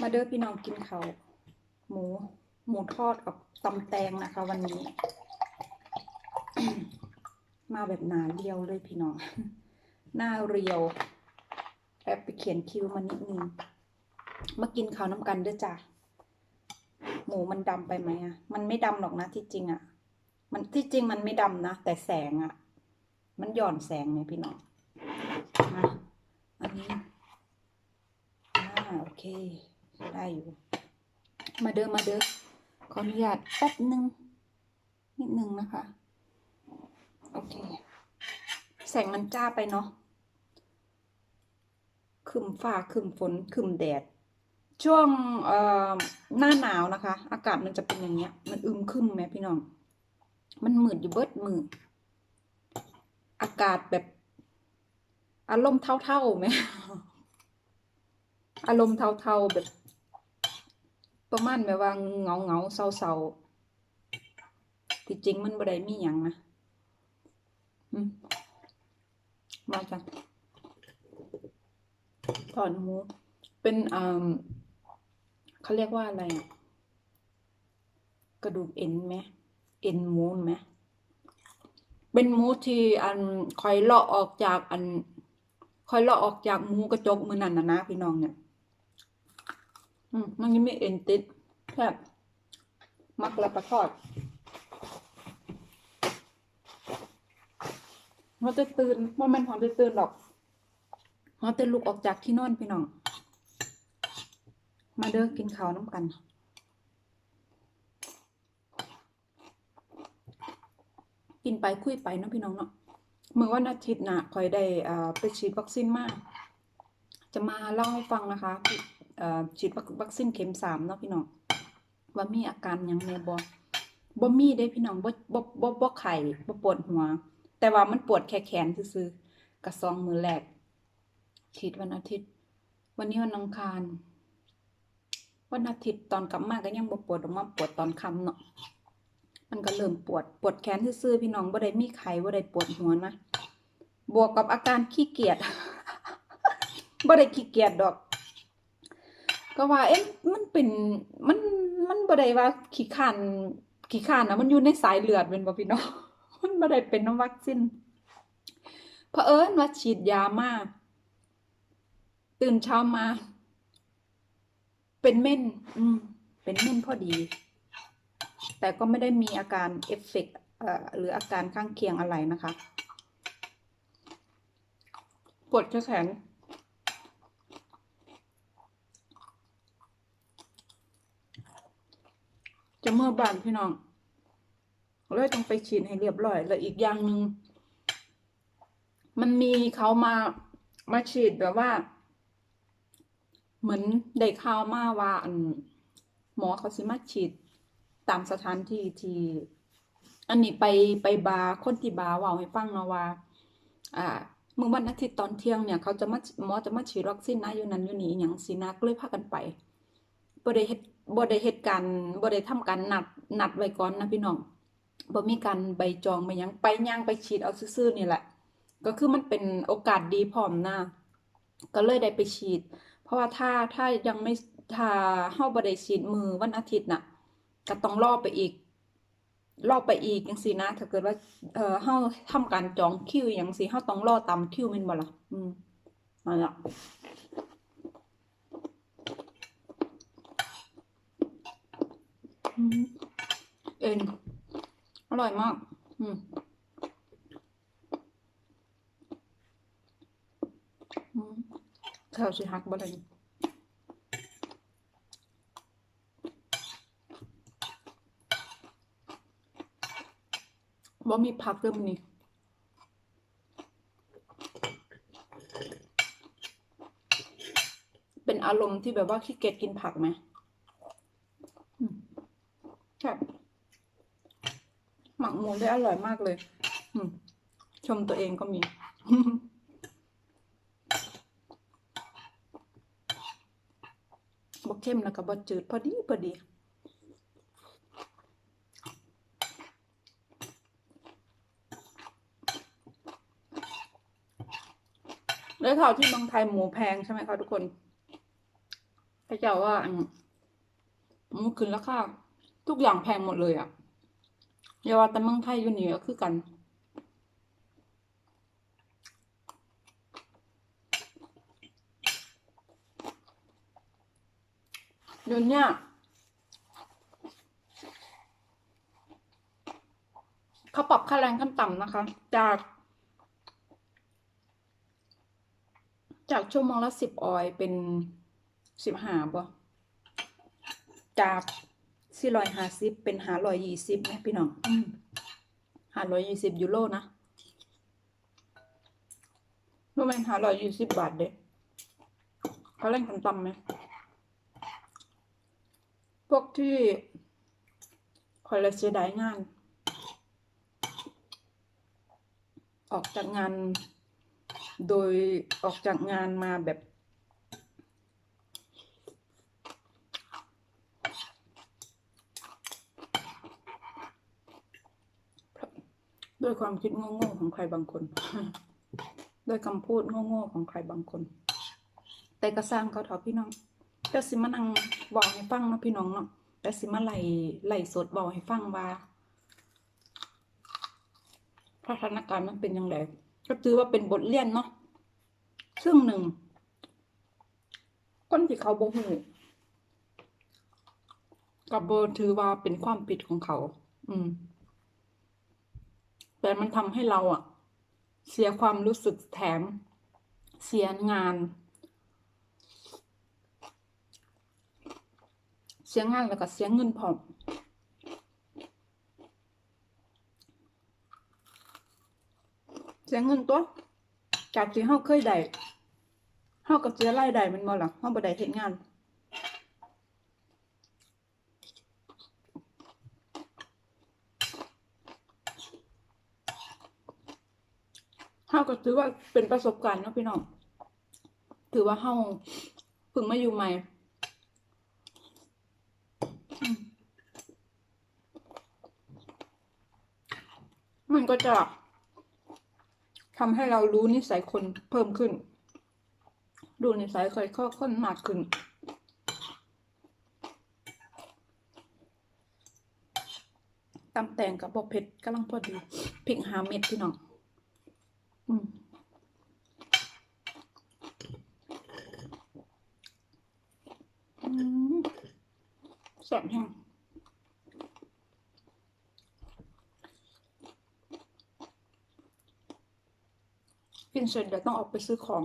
มาเด้อพี่น้องกินเขาวหมู หมูทอดกับตำแตงนะคะ วันนี้ มาแบบหนาเรียวเลยพี่น้อง หน้าเรียวแอบไปเขียนคิวมานิดนึงมากินข้าวน้ำกันเด้อจ้ะหมูมันดำไปไหมอะ มันไม่ดำหรอกนะที่จริงอะ มันที่จริงมันไม่ดำนะแต่แสงอะ มันหย่อนแสงไงพี่น้องนะอันนี้อ่าโอเค ได้อยู่ มาเด้อมาเด้อขออนุญาตแป๊บหนึ่งนิดนึงนะคะ โอเค แสงมันจ้าไปเนาะคึมฟ้าคึมฝนคึมแดด ช่วงหน้าหนาวนะคะ อากาศมันจะเป็นอย่างเงี้ย มันอึมครึมไหมพี่น้อง มันมืดอยู่เบิดมือ อากาศแบบ อารมณ์เท่าๆไหมอารมณ์เทาๆแบบ ประมาณแบบว่าเงาเงาๆเศร้าที่จริงมันบ่ได้มีหยังนะมาจ้ะถอนหมูเป็นอ่าเขาเรียกว่าอะไรอะกระดูกเอ็นไหมเอ็นหมูนไหมเป็นหมูที่อันคอยเลาะออกจากอันคอยเลาะออกจากหมูกระจกมือนั่นนะนะพี่น้องเนี่ย อืมมันยังไม่เอ็นติดแค่มักแล้วประทอดเราจะตื่นว่ามันของจะตื่นหรอกเราจะลุกออกจากที่นอนพี่น้อง มาเด้อกินข้าวน้ำกันกินไปคุยไปเนาะพี่น้องเนาะเมื่อวันอาทิตย์น่ะคอยได้อ่าไปฉีดวัคซีนมา จะมาเล่าให้ฟังนะคะเอ่ ฉีดวัคซีนเข็มสามเนาะพี่น้องว่ามีอาการยังแน่บ่บ่มีเด้พี่น้องบ่บ่บ่บ่ไข้บ่ปวดหัว แต่ว่ามันปวดแค่แขนซื่อๆกะสองมือแรกฉีดวันอาทิตย์ วันนี้วันอังคาร วันอาทิตย์ตอนกลับมาก็ยังบ่ปวดออกมาปวดตอนค่ำเนาะมันก็เริ่มปวดปวดแขนซื่อพี่น้องบ่ได้มีไข้บ่ได้ปวดหัวนะบวกกับอาการขี้เกียจบ่ได้ขี้เกียจดอก ก็ว่า เอ๊ะมันเป็นมันมันบ่ได้ว่าขี้คร้านขี้คร้านนะมันอยู่ในสายเลือดแม่นบ่พี่น้องมันบ่ได้เป็นน้ำวัคซีนเผอิญว่าฉีดยามาตื่นเช้ามา เป็นเม่น อืม เป็นเม่นพอดี แต่ก็ไม่ได้มีอาการเอฟเฟกต์เอ่อหรืออาการข้างเคียงอะไรนะคะ ปวดแขน จะเมื่อบานพี่น้องเลยต้องไปฉีดให้เรียบร้อย แล้วอีกอย่างหนึ่งมันมีเขามามาฉีดแบบว่า เหมือนได้ข่าวมาว่าอันหมอเขาสิมาฉีดตามสถานที่ที่อันนี้ไปไปบาร์คนที่บาร์ว่าให้ฟังนะว่า อ่าเมื่อวันอาทิตย์ตอนเที่ยงเนี่ยเขาจะมาหมอจะมาฉีดวัคซีนนะอยู่นั้นอยู่นี่อย่างสินะก็เลยพากันไปบ่ได้เฮ็ด บ่ได้เฮ็ดการณ์บ่ได้ทำการนัดนัดไว้ก่อนนะพี่น้องบ่มีการใบจองไปยังไปย่างไปฉีดเอาซื่อๆนี่แหละ ก็คือมันเป็นโอกาสดีพร้อมนะก็เลยได้ไปฉีด เพราะว่าถ้าถ้ายังไม่ถ้าเฮาบ่ได้ฉีดมือวันอาทิตย์น่ะ ก็ต้องรอไปอีกรอไปอีกจังซี่นะ ถ้าเกิดว่า เอ่อเฮาทำการจองคิวอย่างซี่เฮาต้องรอตามคิวแม่นบ่ล่ะอืมนั่นล่ะอืม เอ็น อร่อยมาก อืมข้าวสิหักบ่ได้นี่บ่มีผักเด้อมื้อนี้เป็นอารมณ์ที่แบบว่าขี้เกียจกินผักไหมอืมใช่ หมักหมูได้อร่อยมากเลยชมตัวเองก็มีบ่เข้มแล้วก็บ่จืดพอดีพอดีแล้วข่าวที่เมืองไทยหมูแพงใช่ไหมคะทุกคนพระเจ้าว่าอันมันขึ้นราคาทุกอย่างแพงหมดเลยอะ อย่าว่าแต่เมืองไทยอยู่นี่ก็คือกัน เดี๋ยวเนี้ยเขาปรับค่าแรงขั้นต่ำนะคะ จาก จากชั่วโมงละสิบออยเป็นสิบห้าบ่จาก สี่ร้อยห้าสิบเป็นห้าร้อยยี่สิบไหมพี่น้องห้าร้อยยี่สิบยูโรนะรู้ไหมห้าร้อยยี่สิบบาทเด้เขาเล่นขั้นต่ำไหมพวกที่คอยเลยเสียดายงาน ออกจากงาน โดยออกจากงานมาแบบ ด้วยความคิดโง่ๆของใครบางคน ด้วยคำพูดโง่ๆของใครบางคน แต่ก็สร้างเขาเถอะพี่น้องแต่สิมานั่งบอกให้ฟังเนาะพี่น้องเนาะแต่สิมาไหล่ไล่สดบอกให้ฟังว่าสถานการณ์มันเป็นยังไงก็ถือว่าเป็นบทเรียนเนาะซึ่งหนึ่งคนที่เขาบ่ฮู้กับโบถือว่าเป็นความผิดของเขา อืม แต่มันทำให้เราอะเสียความรู้สึกแถม เสียงาน เสียงานแล้วก็เสียเงินพอมเสียเงินตัวจากที่เฮาเคยได้เฮาก็เสียรายได้มันบ่ล่ะเฮาบ่ได้เฮ็ดงานาก็ถือว่าเป็นประสบการณ์เนาะพี่น้อง ถือว่าเฮาเพิ่งมาอยู่ใหม่มันก็จะทำให้เรารู้นิสัยคนเพิ่มขึ้น ดูนิสัยคนข้อค้นมากขึ้น ตำแต่งกับบอเผ็ดกำลังพอดีพริกหาเม็ดพี่น้อง แซ่บแห้งกินเสร็จเดี๋ยวต้องออกไปซื้อของ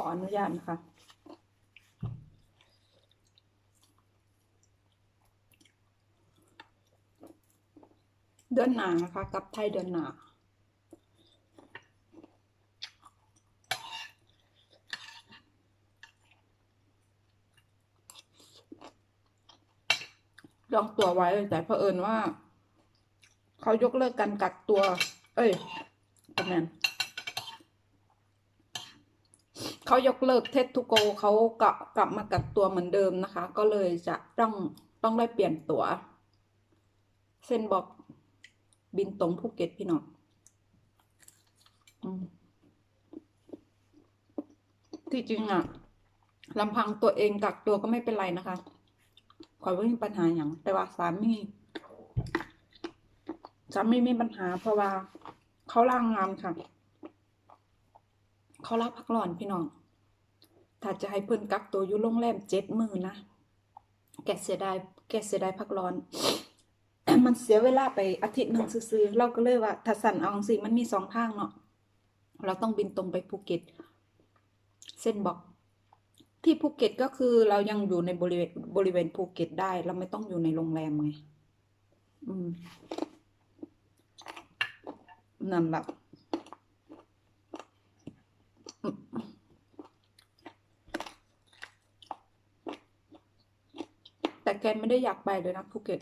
อะขออนุญาตนะคะ เดือนหนานะคะ กับไทยเดือนหนาลองตัวไว้แต่เผอิญว่า เขายกเลิกการกักตัว เอ้ยประมาณ เขายกเลิกเทสทูโกเขากลับกลับมากักตัวเหมือนเดิมนะคะ ก็เลยจะต้องต้องได้เปลี่ยนตัว๋ว เส้นบอกบินตรงภูเก็ตพี่น้องที่จริงอะลำพังตัวเองกักตัวก็ไม่เป็นไรนะคะขอไม่มีปัญหาอย่าง แต่ว่าสามีสามีมีปัญหา เพราะว่า เขาล่างงานค่ะ เขารับพักร้อนพี่น้อง ถ้าจะให้เพิ่นกักตัวอยู่โรงแรมเจ็ดมือนะ แกเสียดาย แกเสียดายพักร้อน มันเสียเวลาไปอาทิตย์หนึ่งซื้อๆเราก็เลยว่า ถ้าสั่นเอาสิมันมีสองทางเนาะ เราต้องบินตรงไปภูเก็ต เส้นบอก ที่ภูเก็ตก็คือเรายังอยู่ในบริเวณบริเวณภูเก็ตได้ เราไม่ต้องอยู่ในโรงแรมไง อืม นั่นแหละ แต่แกไม่ได้อยากไปเลยนะภูเก็ต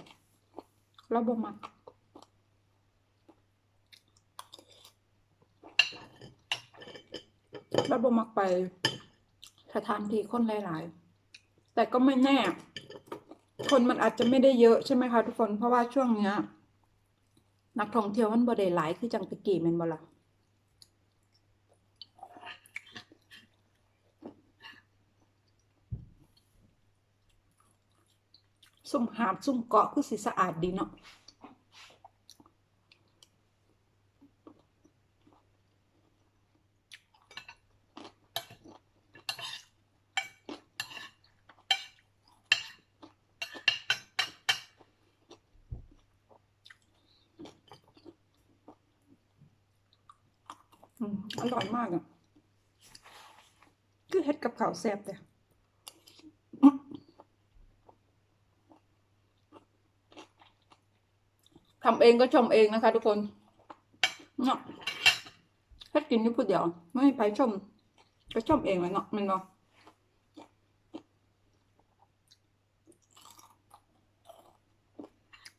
เราบ่มักเราบ่มักไปสถานที่คนหลาย ๆ แต่ก็ไม่แน่ คนมันอาจจะไม่ได้เยอะใช่ไหมคะทุกคนเพราะว่าช่วงเนี้ย นักท่องเที่ยวมันบ่ได้หลายคือจังตะกี้แม่นบ่ล่ะ ซุ่มหาดซุ่มเกาะคือสิสะอาดดีเนาะอืมอร่อยมากอะ คือเฮ็ดกับข้าวแซ่บเลยอื้อ ทำเองก็ชมเองนะคะ ทุกคนเนาะเฮ็ดกินอยู่ผู้เดียว ไม่มีใครชม ก็ชมเองเลยเนาะมันเนาะ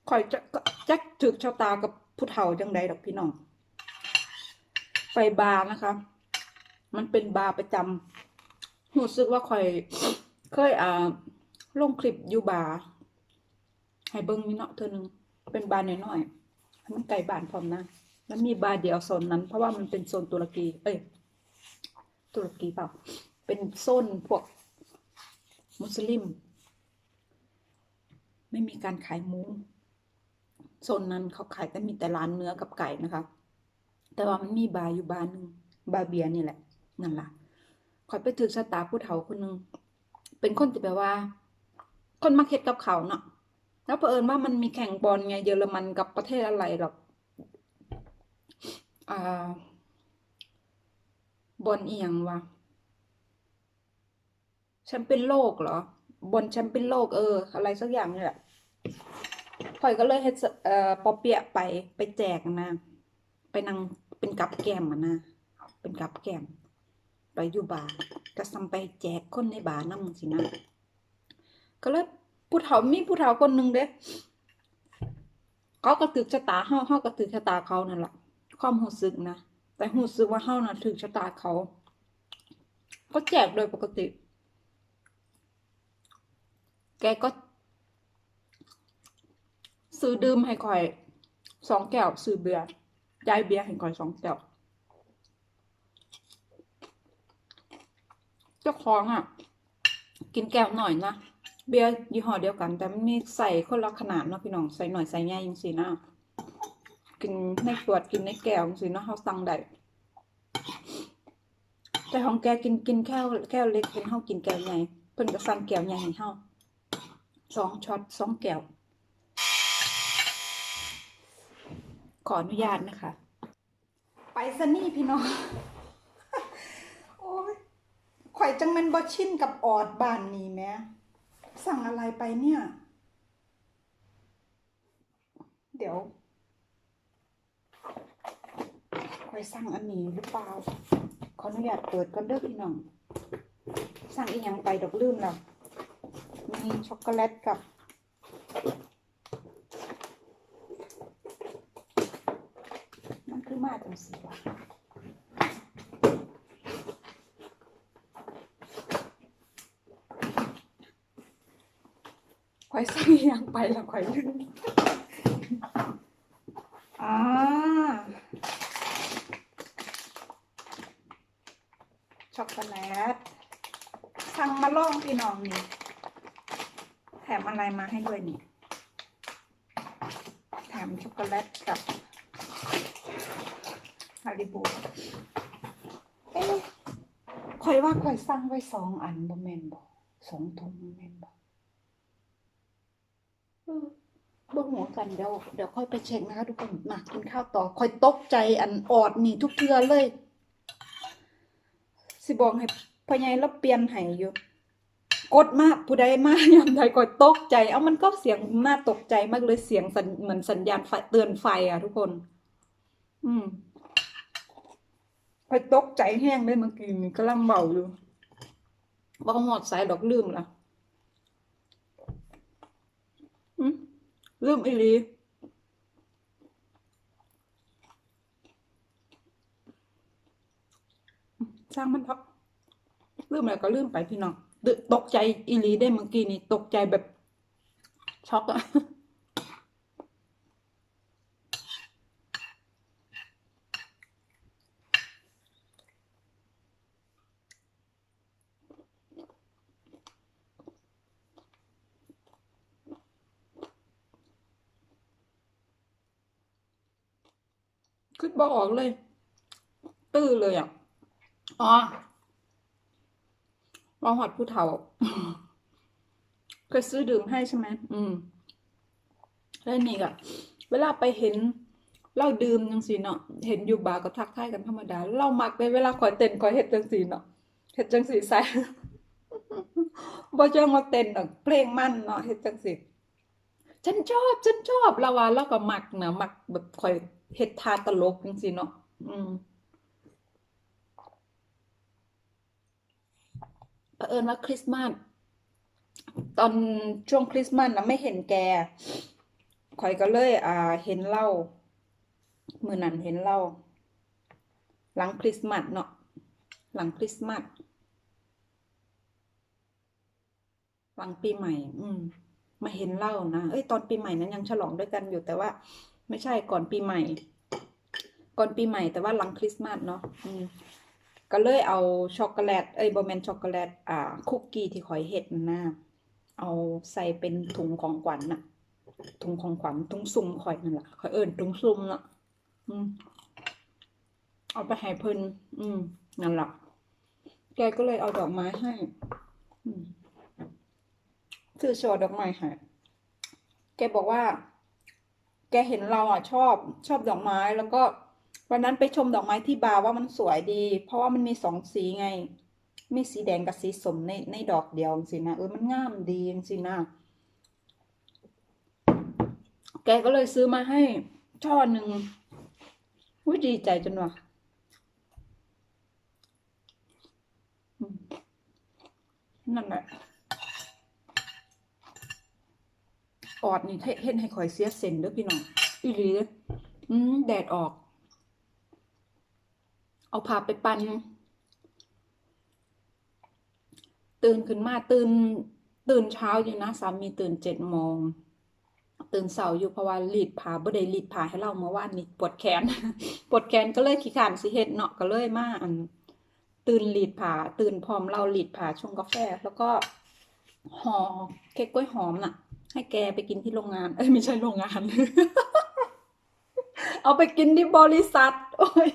ข่อยจะก็จักถึกชะตากับผู้เฒ่าจังใดดอกพี่น้องไฟบาร์นะคะ มันเป็นบาร์ประจำรู้สึกว่าคอย เคยอ่าลงคลิปอยู่บาร์ให้เบิ้งนี่เนาะเธอหนึ่ง เป็นบาร์น้อยๆมันไกลบ้านพร้อมนะแล้วมีบาร์เดียวโซนนั้น เพราะว่ามันเป็นโซนตุรกี เอ้ย ตุรกีเปล่า เป็นโซนพวก มุสลิม ไม่มีการขายหมูโซนนั้นเขาขายแต่มีแต่ร้านเนื้อกับไก่นะคะ แต่ว่ามันมีบาร์อยู่บาร์หนึ่งบาเบียนี่แหละ นั่นล่ะคอยไปถือชะตาผู้เฒ่าคนหนึ่งเป็นคนที่แบบว่า คนมักเฮ็ดกับเขาเนาะ แล้วเผอิญว่ามันมีแข่งบอลไงเยอรมันกับประเทศอะไรหรอกอ่าบอลเอียงวะแชมเปี้ยนโลกเหรอบอลแชมเปี้ยนโลกเออ อะไรสักอย่างนี่แหละข่อยก็เลยเฮ็ดเอ่อปอเปียะไปไปแจกนะ ไปนั่งเป็นกับแกมนะเป็นกับแกมไปอยู่บาร์ก็ซำไปแจกคนในบาร์นำสินะก็เลย ผู้เฒ่ามีผู้เฒ่าคนหนึ่งเด้เขาก็ตึกชะตาเฮาเฮาก็ตึกชะตาเขานั่นแหละความรู้สึกนะแต่รู้สึกว่าเฮาน่ะถึกชะตาเขา ก็แจกโดยปกติ แกก็ ซื้อดื่มให้ข่อยสองแก้วซื้อเบียร์ยายเบียร์ให้ก่อยสองแก้วเจ้าของอะ กินแก้วหน่อยนะ เบียร์ยี่ห้อเดียวกัน แต่มันมีใส่คนละขนาดเนาะพี่น้องใส่หน่อยใส่ใหญ่ยังสินะกินในขวดกินในแก้วจังสิเนาะเขาสั่งได้แต่ของแกกินกินแก้วแก้วเล็กเป็นเฮากินแก้วใหญ่เพิ่นก็สั่งแก้วใหญ่ให้เฮาสองช็อตสองแก้ว ขออนุญาตนะคะ ไปซะนี่พี่น้องโอ้ยข่อยจังแมันบ่ชินกับออดบ้านนี้แม่ สั่งอะไรไปเนี่ย เดี๋ยวข่อยสั่งอันนี้หรือเปล่า ขออนุญาตเปิดก่อนเด้อพี่น้อง สั่งอีหยังไปดอกลืมแล้ว มีช็อกโกแลตกับมันคือมาจังสีวะ ข่อยสั่งยังไปแล้วข่อยลืมอ่าช็อกโกแลตสั่งมาล่องพี่น้องนี่ แถมอะไรมาให้ด้วยนี่ แถมช็อกโกแลตกับฮาริบูเอ๊ะข่อยว่าข่อยสั่งไว้สองอันบ่แม่นบ่สองถุงบ่แม่นบ่เออบ่ หัวกันเดี๋ยวเดี๋ยวค่อยไปเช็คนะคะทุกคนมากินข้าวต่อข่อยตกใจอันออดนี่ทุกเทื่อเลย สิบอกให้พ่อใหญ่เราเปลี่ยนให้อยู่กดมากผู้ใดมากยามใดก็ตกใจ เอามันก็เสียงน่าตกใจมากเลยเสียงสัญเหมือนสัญญาณไฟเตือนไฟอะทุกคน อืมไปตกใจแห้งเลยเมื่อกี้นี่กำลังเบาอยู่บ่หอดสายดอกลืมละอืม ลืมอีลีสร้างมันเถอะลืมอะไรก็ลืมไปพี่น้องตกใจอีลีได้เมื่อกี้นี่ตกใจแบบช็อกอะ คิดบ่ออกเลย ตื้อเลยอะอ๋อเราหอดผู้เฒ่าเคยซื้อดื่มให้ใช่ไหมอืมแล้วนี่ก็เวลาไปเห็นเหล้าดื่มจังสีเนาะเห็นอยู่บาร์ก็ทักทายกันธรรมดาเรามักเลยเวลาคอยเต้นคอยเฮ็ดจังสีเนาะเฮ็ดจังสีใส่บ่จ้องมาเต้นดอกเพลงมันเนาะเฮ็ดจังสีฉันชอบฉันชอบเราว่าเราก็มักนะมักแบบคอย เฮ็ดท่าตลกจังซี่เนาะอืมเผอิญว่าคริสต์มาสตอนช่วงคริสต์มาสนะไม่เห็นแกข่อยก็เลย อ่า เห็นเล้ามือนั้นเห็นเล้าหลังคริสต์มาสเนาะหลังคริสต์มาสหลังปีใหม่ อืม มาเห็นเล้านะเอ้ยตอนปีใหม่นั้นยังฉลองด้วยกันอยู่แต่ว่า ไม่ใช่ก่อนปีใหม่ ก่อนปีใหม่แต่ว่าหลังคริสต์มาสเนาะก็เลยเอาช็อกโกแลตเอ้ยบ่แมนช็อกโกแลตอ่าคุกกี้ที่ข่อยเฮ็ดนั่นนะเอาใส่เป็นถุงของขวัญน่ะ ถุงของขวัญถุงซุ่มข่อยนั่นแหละข่อยเอิ้นถุงซุ่มเนาะอืมเอาไปให้เพิ่นอืมนั่นแหละแกก็เลยเอาดอกไม้ให้ อืมซื้อชอดอกไม้ให้แกบอกว่า แกเห็นเราอะชอบชอบดอกไม้แล้วก็วันนั้นไปชมดอกไม้ที่บาร์ว่ามันสวยดี เพราะว่ามันมีสองสีไง มีสีแดงกับสีสมในในดอกเดียวสินะเออมันงามดีจริงนะแกก็เลยซื้อมาให้ช่อหนึ่งอุ้ยดีใจจนว่ะนั่นแหละ ออดนี่เฮ็ดเฮ็ดให้ข่อยเสียเส้นเด้อพี่น้องอีหลีเด้ออืมแดดออก เอาผ้าไปปั่นตื่นขึ้นมาตื่นตื่นเช้าอยู่นะสามีตื่นเจ็ดโมงตื่นเสาอยู่เพราะว่ารีดผ้าบ่ได้รีดผ้าให้เราเมื่อวานนี้ปวดแขนปวดแขนก็เลยขี้คร้านสิเฮ็ดเนาะก็เลยมาอันตื่นรีดผ้าตื่นพร้อมเรารีดผ้าชงกาแฟ แล้วก็ห่อเค้กกล้วยหอมน่ะ ให้แกไปกินที่โรงงาน เอ้ยไม่ใช่โรงงาน เอาไปกินที่บริษัท โอ้ย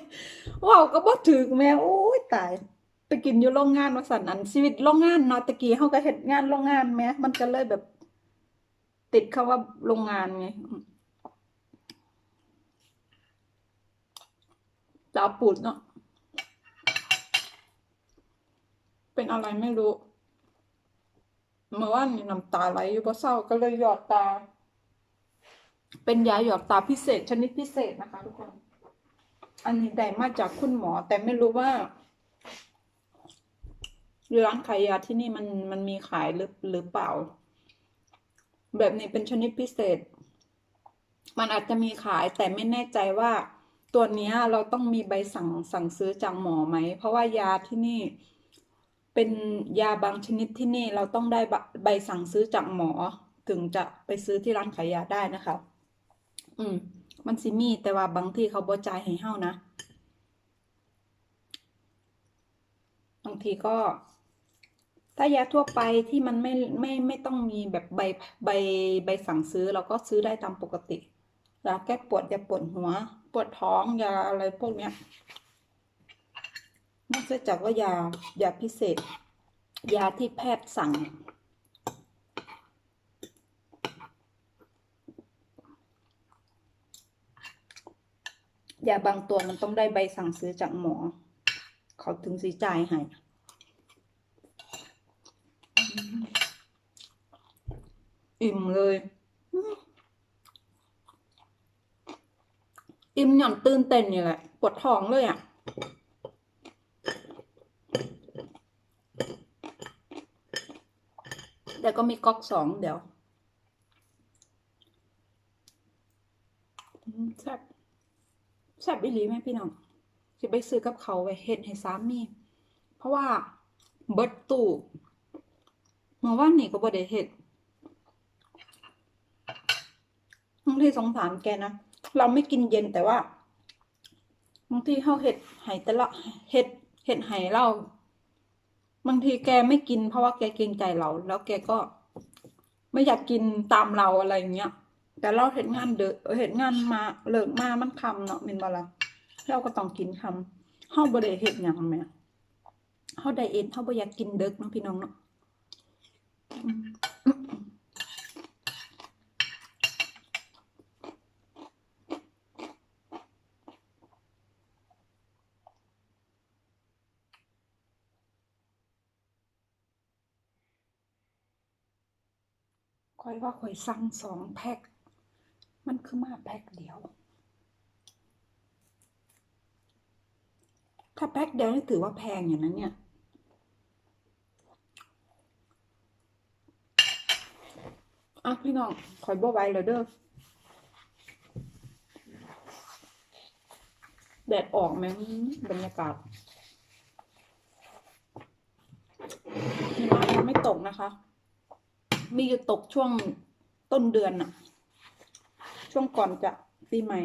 ว้าวก็บ่ถึกแม่โอ้ยตาย ไปกินอยู่โรงงานว่าซั่นอันชีวิตโรงงานเนาะตะกี้เฮาก็เฮ็ดงานโรงงานแหมมันก็เลยแบบ ติดคำว่าโรงงานไงดาวปูดเนาะเป็นอะไรไม่รู้ เมื่อวานนี่น้ำตาไหลอยู่บ่เศร้าก็เลยหยอดตา เป็นยาหยอดตาพิเศษชนิดพิเศษนะคะ ทุกคน อันนี้ได้มาจากคุณหมอ แต่ไม่รู้ว่าร้านขายยาที่นี่มันมันมีขายหรือหรือเปล่า แบบนี้เป็นชนิดพิเศษ มันอาจจะมีขายแต่ไม่แน่ใจว่าตัวนี้เราต้องมีใบสั่งสั่งซื้อจากหมอไหม เพราะว่ายาที่นี่ เป็นยาบางชนิดที่นี่เราต้องได้ใบสั่งซื้อจากหมอ ถึงจะไปซื้อที่ร้านขายยาได้นะคะ อืม มันสิมีแต่ว่าบางที่เขาบ่จ่ายให้เฮานะ บางทีก็ ถ้ายาทั่วไปที่มันไม่ไม่ไม่ต้องมีแบบใบใบใบสั่งซื้อเราก็ซื้อได้ตามปกติยาแก้ปวดยาปวดหัว ปวดท้องยาอะไรพวกเนี้ย นอกจากว่ายายาพิเศษ ยาที่แพทย์สั่ง ยาบางตัวมันต้องได้ใบสั่งซื้อจากหมอ เขาถึงสีจ่ายให้อิ่มเลย อิ่มหย่อนตื่นเต้นนี่แหละ ปวดท้องเลยอะ แล้วก็มีก๊อกสองเดี๋ยวแซ่บแซ่บอีหลีไหมพี่น้องจะไปซื้อกับเขาไว้เฮ็ดให้สามีเพราะว่าเบิดตู้เมื่อวานนี้ก็บ่ได้เฮ็ดบางทีสงสารแกนะ เราไม่กินเย็นแต่ว่าบางทีเฮาเฮ็ดให้แต่ละเฮ็ดเฮ็ดให้เรา บางทีแกไม่กินเพราะว่าแกเกรงใจเรา แล้วแกก็ไม่อยากกินตามเราอะไรเงี้ย แต่เราเห็นงานเดอเห็นงานมาเลิกมามันคำเนาะมินบ่ล่ะเราก็ต้องกินคำเฮาบ่ได้เห็ดอยังแม่เฮาไดเอทเฮาบ่อยากกินเดึกเนาะพี่น้องเนาะ ค่อยว่าค่อยสั่งสองแพ็ค มันคือมาแพ็คเดียว ถ้าแพ็คเดียวนี่ถือว่าแพงอย่างนั้นเนี่ย อะพี่น้องคอยบ่ไหวแล้วเด้อ แดดออกไหมบรรยากาศหิมะยังไม่ตกนะคะ มีอยู่ตกช่วงต้นเดือนน่ะช่วงก่อนจะปีใหม่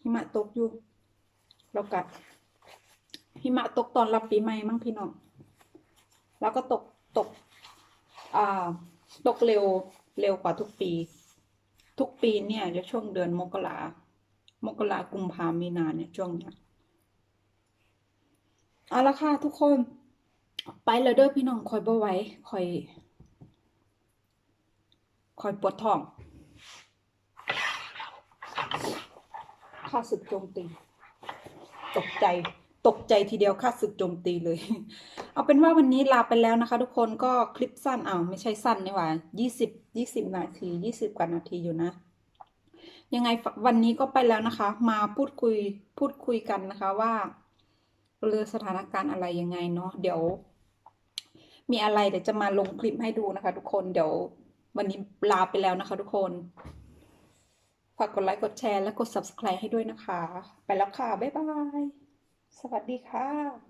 หิมะตกอยู่ แล้วกัดหิมะตกตอนรับปีใหม่มั้งพี่น้อง แล้วก็ตกตก อ่า ตกเร็วเร็วกว่าทุกปี ทุกปีเนี่ยจะช่วงเดือนมกรามกรากุมภามีนาเนี่ยช่วงเนี้ยเอาละค่ะทุกคน ไปแล้วเด้อพี่น้องคอยบ่ไว้คอย คอยปวดท้อง ข้าศึกโจมตี ตกใจ ตกใจทีเดียวข้าศึกโจมตีเลย เอาเป็นว่าวันนี้ลาไปแล้วนะคะ ทุกคนก็คลิปสั้นอ้าวไม่ใช่สั้นนี่หว่ายี่สิบยี่สิบนาทียี่สิบกว่านาทีอยู่นะ ยังไงวันนี้ก็ไปแล้วนะคะ มาพูดคุยพูดคุยกันนะคะว่าเรือสถานการณ์อะไรยังไงเนาะเดี๋ยว มีอะไรเดี๋ยวจะมาลงคลิปให้ดูนะคะ ทุกคนเดี๋ยว วันนี้ลาไปแล้วนะคะทุกคนฝากกดไลค์กดแชร์และกด subscribe ให้ด้วยนะคะ ไปแล้วค่ะ บ๊ายบาย สวัสดีค่ะ